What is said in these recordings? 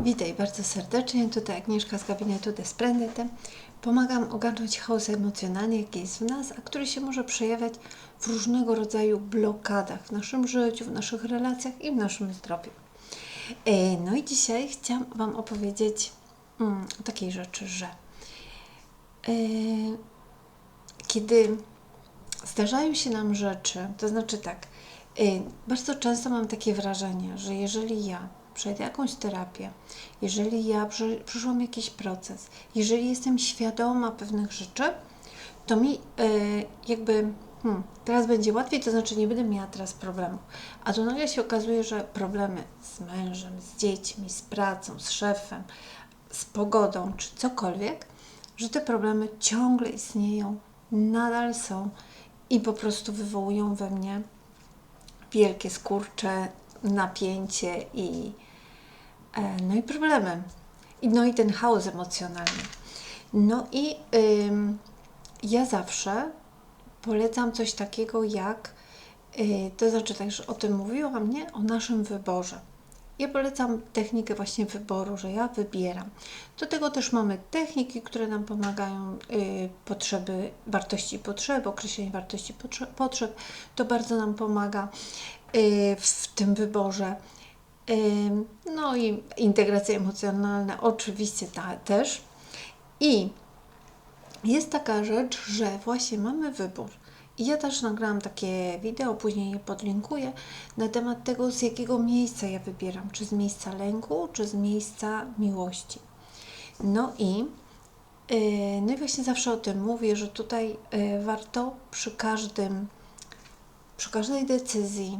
Witaj bardzo serdecznie. Tutaj Agnieszka z gabinetu Desprendetem. Pomagam ogarnąć chaos emocjonalny, jaki jest w nas, a który się może przejawiać w różnego rodzaju blokadach w naszym życiu, w naszych relacjach i w naszym zdrowiu. E, No i dzisiaj chciałam Wam opowiedzieć mm, o takiej rzeczy, że e, kiedy zdarzają się nam rzeczy, to znaczy tak, y, bardzo często mam takie wrażenie, że jeżeli ja przejdę jakąś terapię, jeżeli ja prze- przeszłam jakiś proces, jeżeli jestem świadoma pewnych rzeczy, to mi y, jakby hmm, teraz będzie łatwiej, to znaczy nie będę miała teraz problemów. A tu nagle się okazuje, że problemy z mężem, z dziećmi, z pracą, z szefem, z pogodą czy cokolwiek, że te problemy ciągle istnieją, nadal są i po prostu wywołują we mnie wielkie skurcze, napięcie i, e, no i problemy. No i ten chaos emocjonalny. No i ym, ja zawsze polecam coś takiego jak, y, to znaczy też o tym mówiłam, nie? O naszym wyborze. Ja polecam technikę właśnie wyboru, że ja wybieram. Do tego też mamy techniki, które nam pomagają y, potrzeby, wartości i potrzeby, określenie wartości potrze- potrzeb. To bardzo nam pomaga y, w tym wyborze. No i integracja emocjonalna oczywiście ta, też. I jest taka rzecz, że właśnie mamy wybór. I ja też nagrałam takie wideo, później je podlinkuję, na temat tego, z jakiego miejsca ja wybieram. Czy z miejsca lęku, czy z miejsca miłości. No i, yy, no i właśnie zawsze o tym mówię, że tutaj yy, warto przy każdym, przy każdej decyzji,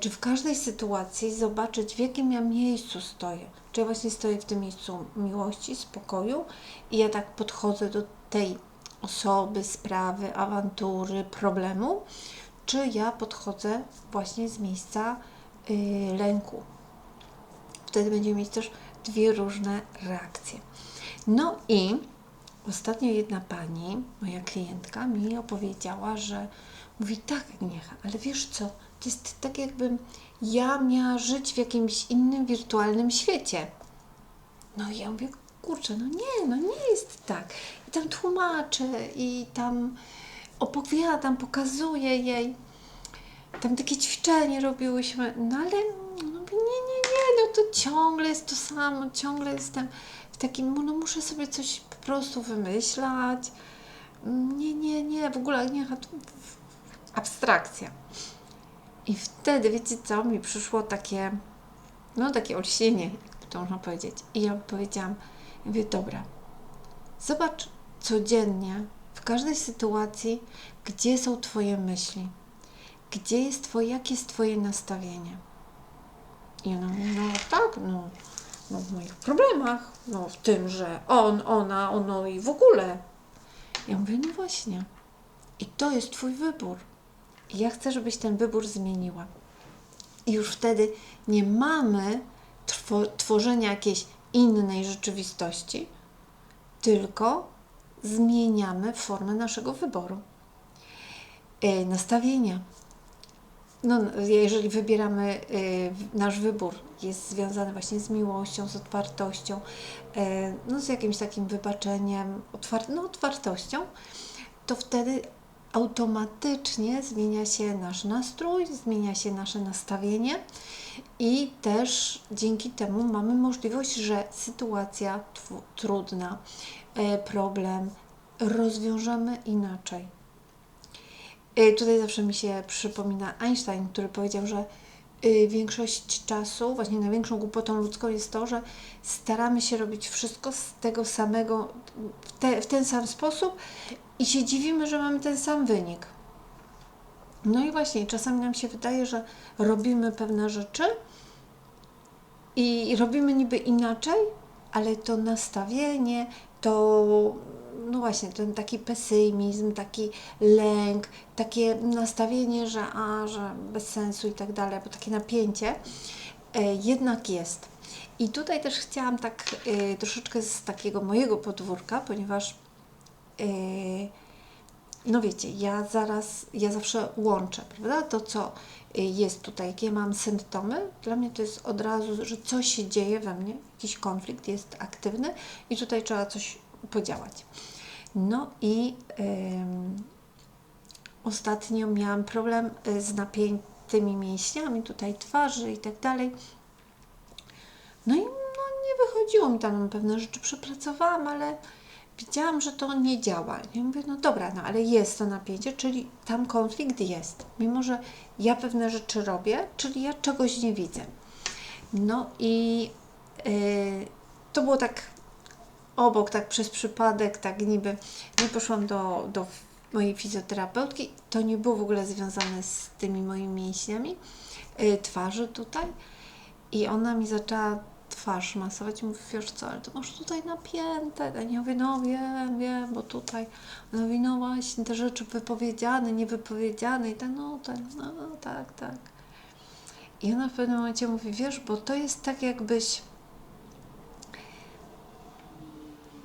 czy w każdej sytuacji zobaczyć, w jakim ja miejscu stoję. Czy ja właśnie stoję w tym miejscu miłości, spokoju i ja tak podchodzę do tej osoby, sprawy, awantury, problemu, czy ja podchodzę właśnie z miejsca yy, lęku. Wtedy będziemy mieć też dwie różne reakcje. No i ostatnio jedna pani, moja klientka, mi opowiedziała, że mówi tak, Agniecha, ale wiesz co, to jest tak jakbym ja miała żyć w jakimś innym wirtualnym świecie. No i ja mówię, kurczę, no nie, no nie jest tak. I tam tłumaczę i tam opowiadam, pokazuję jej. Tam takie ćwiczenie robiłyśmy, no ale no nie, nie, nie, no to ciągle jest to samo, ciągle jestem w takim, no muszę sobie coś po prostu wymyślać. Nie, nie, nie, w ogóle nie, abstrakcja. I wtedy, wiecie co, mi przyszło takie, no takie olśnienie, jak to można powiedzieć. I ja powiedziałam, ja mówię, dobra, zobacz codziennie, w każdej sytuacji, gdzie są Twoje myśli, gdzie jest Twoje, jakie jest Twoje nastawienie. I ona mówi, no tak, no, no w moich problemach, no w tym, że on, ona, ono i w ogóle. Ja mówię, no właśnie. I to jest Twój wybór. Ja chcę, żebyś ten wybór zmieniła. I już wtedy nie mamy tworzenia jakiejś innej rzeczywistości, tylko zmieniamy formę naszego wyboru. E, nastawienia. No, jeżeli wybieramy, e, nasz wybór jest związany właśnie z miłością, z otwartością, e, no, z jakimś takim wybaczeniem, otwar- no, otwartością, to wtedy automatycznie zmienia się nasz nastrój, zmienia się nasze nastawienie i też dzięki temu mamy możliwość, że sytuacja trudna, e, problem rozwiążemy inaczej. E, Tutaj zawsze mi się przypomina Einstein, który powiedział, że y, większość czasu, właśnie największą głupotą ludzką jest to, że staramy się robić wszystko z tego samego, w, te, w ten sam sposób i się dziwimy, że mamy ten sam wynik. No i właśnie, czasami nam się wydaje, że robimy pewne rzeczy i robimy niby inaczej, ale to nastawienie, to no właśnie, ten taki pesymizm, taki lęk, takie nastawienie, że a, że bez sensu i tak dalej, bo takie napięcie e, jednak jest. I tutaj też chciałam tak e, troszeczkę z takiego mojego podwórka, ponieważ no wiecie, ja zaraz, ja zawsze łączę, prawda? To, co jest tutaj, jakie mam symptomy, dla mnie to jest od razu, że coś się dzieje we mnie, jakiś konflikt jest aktywny i tutaj trzeba coś podziałać. No i ostatnio miałam problem y, z napiętymi mięśniami tutaj twarzy i tak dalej. No i no, nie wychodziło mi tam pewne rzeczy, przepracowałam, ale widziałam, że to nie działa. I mówię, no dobra, no ale jest to napięcie, czyli tam konflikt jest. Mimo, że ja pewne rzeczy robię, czyli ja czegoś nie widzę. No i yy, to było tak obok, tak przez przypadek, tak niby nie poszłam do, do mojej fizjoterapeutki. To nie było w ogóle związane z tymi moimi mięśniami yy, twarzy tutaj. I ona mi zaczęła twarz masować i mówi, wiesz co, ale to masz tutaj napięte. A ja mówię, no wiem, wiem, bo tutaj, mówi, no właśnie, te rzeczy wypowiedziane, niewypowiedziane i tak, no, tak, no, no tak, tak. I ona w pewnym momencie mówi, wiesz, bo to jest tak jakbyś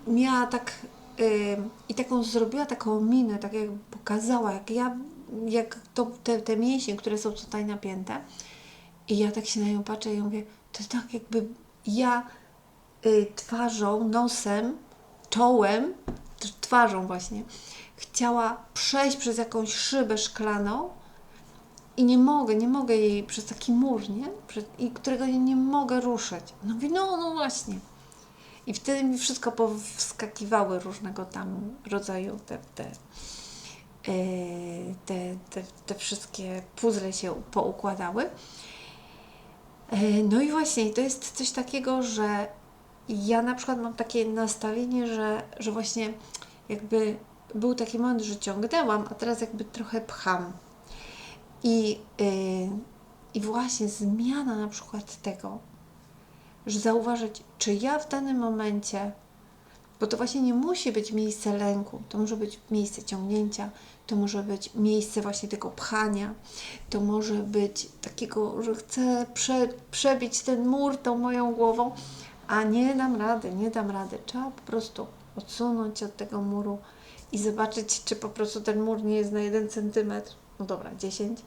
miała tak yy, i taką zrobiła taką minę, tak jak pokazała, jak ja, jak to, te, te mięśnie, które są tutaj napięte. I ja tak się na nią patrzę i mówię, to tak jakby ja y, twarzą, nosem, czołem, twarzą właśnie, chciała przejść przez jakąś szybę szklaną i nie mogę, nie mogę jej przez taki mur, nie? I którego nie mogę ruszyć. No mówi, no, no właśnie. I wtedy mi wszystko powskakiwały różnego tam rodzaju te, te, y, te, te, te wszystkie puzzle się poukładały. E, no i właśnie, to jest coś takiego, że ja na przykład mam takie nastawienie, że, że właśnie jakby był taki moment, że ciągnęłam, a teraz jakby trochę pcham. I, yy, i właśnie zmiana na przykład tego, że zauważyć, czy ja w danym momencie, bo to właśnie nie musi być miejsce lęku, to może być miejsce ciągnięcia, to może być miejsce właśnie tego pchania, to może być takiego, że chcę prze, przebić ten mur tą moją głową, a nie dam rady, nie dam rady. Trzeba po prostu odsunąć od tego muru i zobaczyć, czy po prostu ten mur nie jest na jeden centymetr, no dobra, 10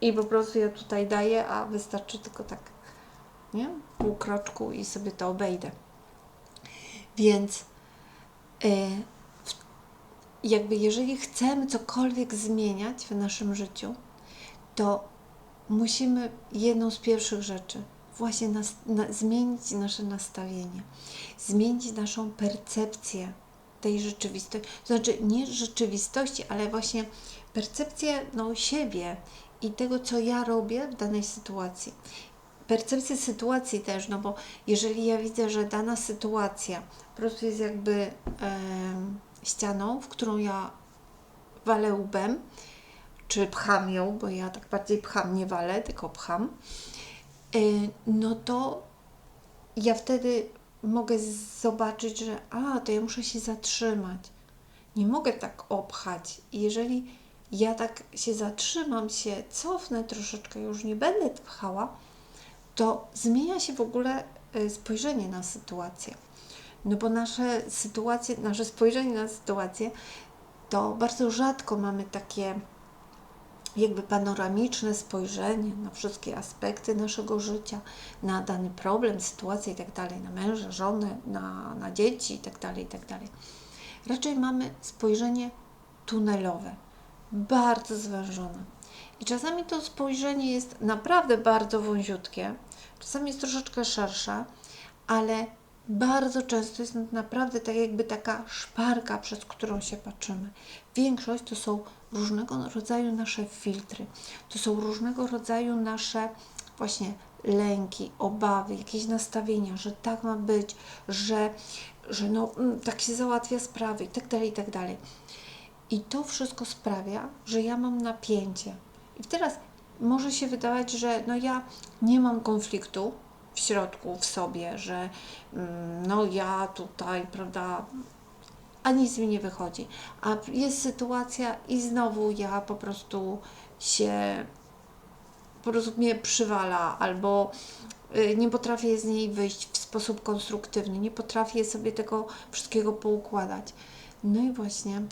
i po prostu ja tutaj daję, a wystarczy tylko tak, nie? Pół kroczku i sobie to obejdę. Więc yy, jakby jeżeli chcemy cokolwiek zmieniać w naszym życiu, to musimy jedną z pierwszych rzeczy właśnie nas, na, zmienić nasze nastawienie, zmienić naszą percepcję tej rzeczywistości, to znaczy nie rzeczywistości, ale właśnie percepcję no, siebie i tego, co ja robię w danej sytuacji. Percepcję sytuacji też, no bo jeżeli ja widzę, że dana sytuacja po prostu jest jakby ścianą, w którą ja walę łbem, czy pcham ją, bo ja tak bardziej pcham, nie walę, tylko pcham, y, no to ja wtedy mogę zobaczyć, że a, to ja muszę się zatrzymać. Nie mogę tak opchać. Jeżeli ja tak się zatrzymam, się cofnę troszeczkę, już nie będę pchała, to zmienia się w ogóle y, spojrzenie na sytuację. No bo nasze sytuacje, nasze spojrzenie na sytuację, to bardzo rzadko mamy takie jakby panoramiczne spojrzenie na wszystkie aspekty naszego życia, na dany problem, sytuację i tak na męża, żonę, na, na dzieci i tak dalej, i tak. Raczej mamy spojrzenie tunelowe, bardzo zwężone. I czasami to spojrzenie jest naprawdę bardzo wąziutkie, czasami jest troszeczkę szersze, ale bardzo często jest naprawdę tak jakby taka szparka, przez którą się patrzymy. Większość to są różnego rodzaju nasze filtry, to są różnego rodzaju nasze właśnie lęki, obawy, jakieś nastawienia, że tak ma być, że, że no, mm, tak się załatwia sprawy i tak dalej, i tak. I to wszystko sprawia, że ja mam napięcie. I teraz może się wydawać, że no ja nie mam konfliktu, w środku, w sobie, że mm, no ja tutaj, prawda, a nic mi nie wychodzi. A jest sytuacja i znowu ja po prostu się, po prostu mnie przywala albo y, nie potrafię z niej wyjść w sposób konstruktywny, nie potrafię sobie tego wszystkiego poukładać. No i właśnie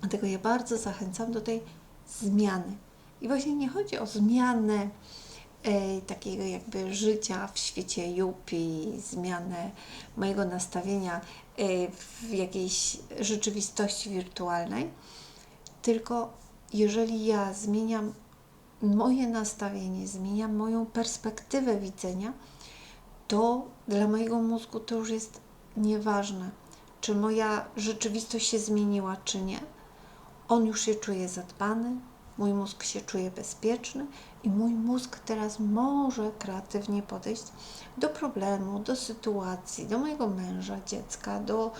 Dlatego ja bardzo zachęcam do tej zmiany. I właśnie nie chodzi o zmianę e, takiego jakby życia w świecie Yupi, zmianę mojego nastawienia e, w jakiejś rzeczywistości wirtualnej, tylko jeżeli ja zmieniam moje nastawienie, zmieniam moją perspektywę widzenia, to dla mojego mózgu to już jest nieważne, czy moja rzeczywistość się zmieniła, czy nie. On już się czuje zadbany, mój mózg się czuje bezpieczny i mój mózg teraz może kreatywnie podejść do problemu, do sytuacji, do mojego męża, dziecka, do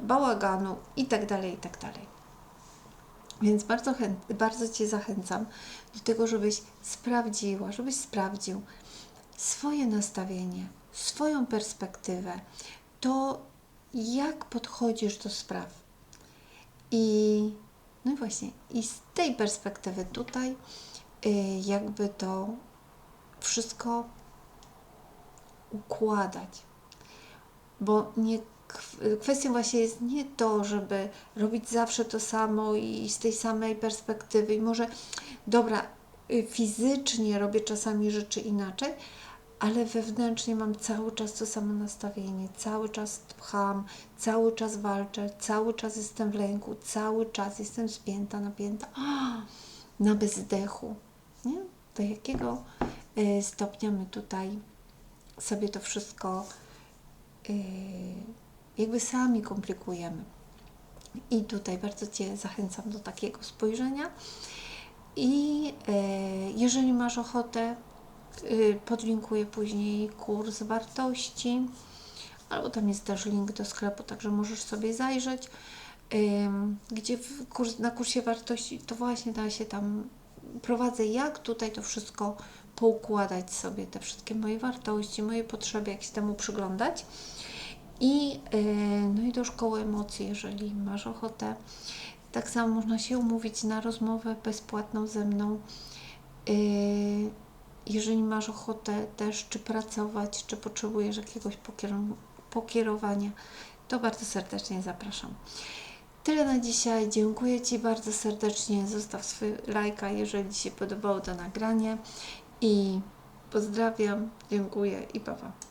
bałaganu itd. itd. Więc bardzo, chęt, bardzo Cię zachęcam do tego, żebyś sprawdziła, żebyś sprawdził swoje nastawienie, swoją perspektywę, to jak podchodzisz do spraw. I no i właśnie, i z tej perspektywy tutaj y, jakby to wszystko układać. Bo nie, kwestią właśnie jest nie to, żeby robić zawsze to samo i z tej samej perspektywy. I może, dobra, y, fizycznie robię czasami rzeczy inaczej, ale wewnętrznie mam cały czas to samo nastawienie, cały czas pcham, cały czas walczę, cały czas jestem w lęku, cały czas jestem spięta, napięta, a, na bezdechu. Nie? Do jakiego y, stopnia my tutaj sobie to wszystko y, jakby sami komplikujemy. I tutaj bardzo Cię zachęcam do takiego spojrzenia. I y, jeżeli masz ochotę, podlinkuję później kurs wartości, albo tam jest też link do sklepu, także możesz sobie zajrzeć, gdzie kurs, na kursie wartości to właśnie da się tam prowadzę, jak tutaj to wszystko poukładać sobie, te wszystkie moje wartości, moje potrzeby, jak się temu przyglądać. I, y, no i do szkoły emocji, jeżeli masz ochotę. Tak samo można się umówić na rozmowę bezpłatną ze mną. Jeżeli masz ochotę też, czy pracować, czy potrzebujesz jakiegoś pokierowania, to bardzo serdecznie zapraszam. Tyle na dzisiaj. Dziękuję Ci bardzo serdecznie. Zostaw swój lajka, jeżeli Ci się podobało to nagranie. I pozdrawiam, dziękuję i pa, pa.